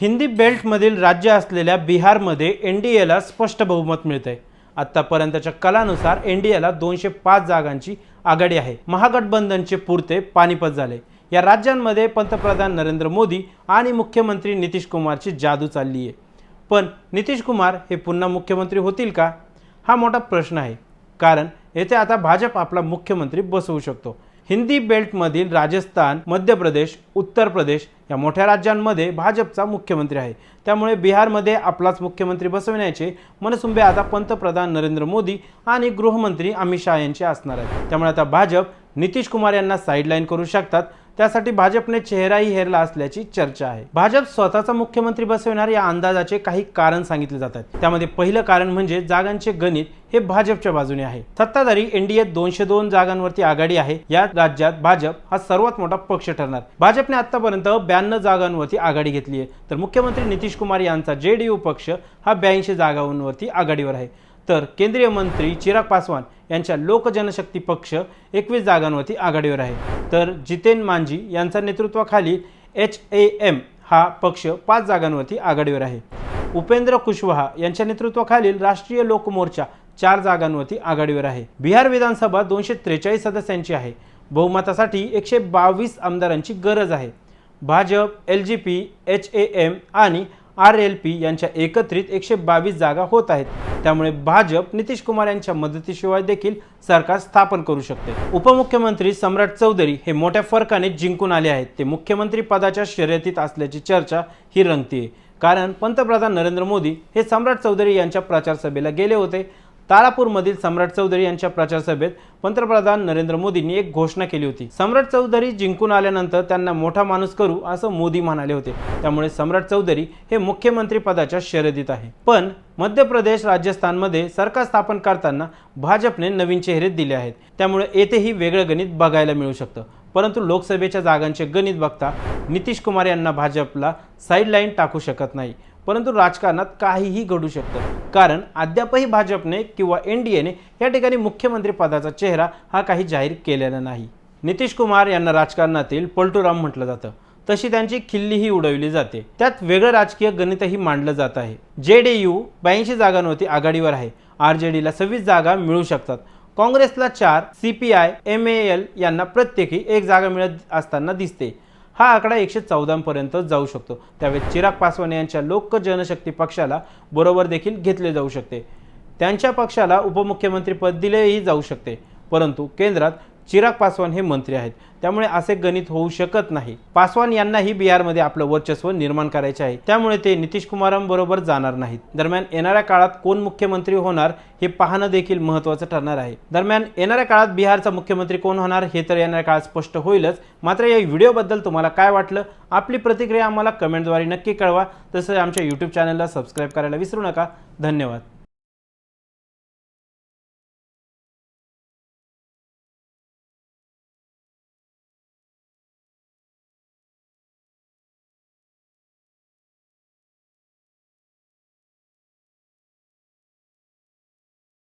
हिंदी बेल्टमधील राज्य असलेल्या बिहारमध्ये एन डी एला स्पष्ट बहुमत मिळत आहे आत्तापर्यंतच्या कलानुसार एन डी एला दोनशे पाच जागांची आघाडी आहे. महागठबंधनचे पुरते पानिपत झाले. या राज्यांमध्ये पंतप्रधान नरेंद्र मोदी आणि मुख्यमंत्री नितीश कुमारची जादू चालली आहे. पण नितीश कुमार हे पुन्हा मुख्यमंत्री होतील का? हा मोठा प्रश्न आहे. कारण येथे आता भाजप आपला मुख्यमंत्री बसवू शकतो. हिंदी बेल्टमधील राजस्थान मध्य प्रदेश उत्तर प्रदेश या मोठ्या राज्यांमध्ये भाजपचा मुख्यमंत्री आहे. त्यामुळे बिहारमध्ये आपलाच मुख्यमंत्री बसविण्याचे मनसुंबे आता पंतप्रधान नरेंद्र मोदी आणि गृहमंत्री अमित शहा यांचे असणार आहेत. त्यामुळे आता भाजप नितीश कुमार यांना साईडलाईन करू शकतात. त्यासाठी भाजपने चेहराही हेरला असल्याची चर्चा आहे. भाजप स्वतःचा मुख्यमंत्री बसविणार या अंदाजाचे काही कारण सांगितले जातात त्यामध्ये पहिलं कारण म्हणजे जागांचे गणित हे भाजपच्या बाजूने आहे. सत्ताधारी एनडीए दोनशे दोन जागांवरती आघाडी आहे. या राज्यात भाजप हा सर्वात मोठा पक्ष ठरणार. भाजपने आतापर्यंत ब्याण्णव जागांवरती आघाडी घेतली आहे. तर मुख्यमंत्री नितीश कुमार यांचा जेडीयू पक्ष हा ब्याऐंशी जागांवरती आघाडीवर आहे. तर केंद्रीय मंत्री चिराग पासवान यांच्या लोक जनशक्ती पक्ष एकवीस जागांवरती आघाडीवर आहे. तर जितेन मांझी यांच्या नेतृत्वाखाली एच ए एम हा पक्ष पाच जागांवरती आघाडीवर आहे. उपेंद्र कुशवाहा यांच्या नेतृत्वाखालील राष्ट्रीय लोक मोर्चा चार जागांवरती आघाडीवर आहे. बिहार विधानसभा दोनशे त्रेचाळीस सदस्यांची आहे. बहुमतासाठी एकशे बावीस आमदारांची गरज आहे. Bhajap L J P H A M आणि आर एल पी यांच्या एकत्रित एकशे बावीस जागा होत आहेत. त्यामुळे भाजप नितीश कुमार यांच्या मदतीशिवाय देखील सरकार स्थापन करू शकते. उपमुख्यमंत्री सम्राट चौधरी हे मोठ्या फरकाने जिंकून आले आहेत. ते मुख्यमंत्री पदाच्या शर्यतीत असल्याची चर्चा ही रंगतीये. कारण पंतप्रधान नरेंद्र मोदी हे सम्राट चौधरी यांच्या प्रचारसभेला गेले होते. तारापूरमधील सम्राट चौधरी यांच्या प्रचार सभेत पंतप्रधान नरेंद्र मोदींनी एक घोषणा केली होती. सम्राट चौधरी जिंकून आल्यानंतर त्यांना मोठा माणूस करू असं मोदी म्हणाले होते. त्यामुळे सम्राट चौधरी हे मुख्यमंत्री पदाच्या शर्यतीत आहे. पण मध्य प्रदेश राजस्थानमध्ये सरकार स्थापन करताना भाजपने नवीन चेहरे दिले आहेत. त्यामुळे येथेही वेगळं गणित बघायला मिळू शकतं. परंतु लोकसभेच्या जागांचे गणित बघता नितीश कुमार यांना भाजपला साईडलाईन टाकू शकत नाही. परंतु राजकारणात काहीही घडू शकतं. कारण अद्यापही भाजपने किंवा एन डी एने या ठिकाणी मुख्यमंत्रीपदाचा चेहरा हा काही जाहीर केलेला नाही. नितीश कुमार यांना राजकारणातील पलटूराम म्हटलं जातं. तशी त्यांची खिल्लीही उडवली जाते. त्यात वेगळं राजकीय गणितही मांडलं जात आहे. जे डी यू ब्याऐंशी जागांवरती आघाडीवर आहे. आर जे डीला सव्वीस जागा मिळू शकतात. काँग्रेसला चार C P I M A L यांना प्रत्येकी एक जागा मिळत असताना दिसते. हा आकडा एकशे चौदापर्यंत जाऊ शकतो. त्यावेळी चिराग पासवान यांच्या लोक जनशक्ती पक्षाला बरोबर देखील घेतले जाऊ शकते. त्यांच्या पक्षाला उपमुख्यमंत्रीपद दिलेही जाऊ शकते. परंतु केंद्रात चिराग पासवान हे मंत्री आहेत. त्यामुळे असे गणित होऊ शकत नाही. पासवान यांनाही बिहारमध्ये आपलं वर्चस्व निर्माण करायचे आहे. त्यामुळे ते नितीश कुमारांबरोबर जाणार नाहीत. दरम्यान येणाऱ्या काळात कोण मुख्यमंत्री होणार हे पाहणं देखील महत्त्वाचं ठरणार आहे. दरम्यान येणाऱ्या काळात बिहारचा मुख्यमंत्री कोण होणार हे तर येणाऱ्या काळात स्पष्ट होईलच. मात्र या व्हिडिओबद्दल तुम्हाला काय वाटलं? आपली प्रतिक्रिया आम्हाला कमेंटद्वारे नक्की कळवा. तसंच आमच्या यूट्यूब चॅनलला सबस्क्राईब करायला विसरू नका. धन्यवाद.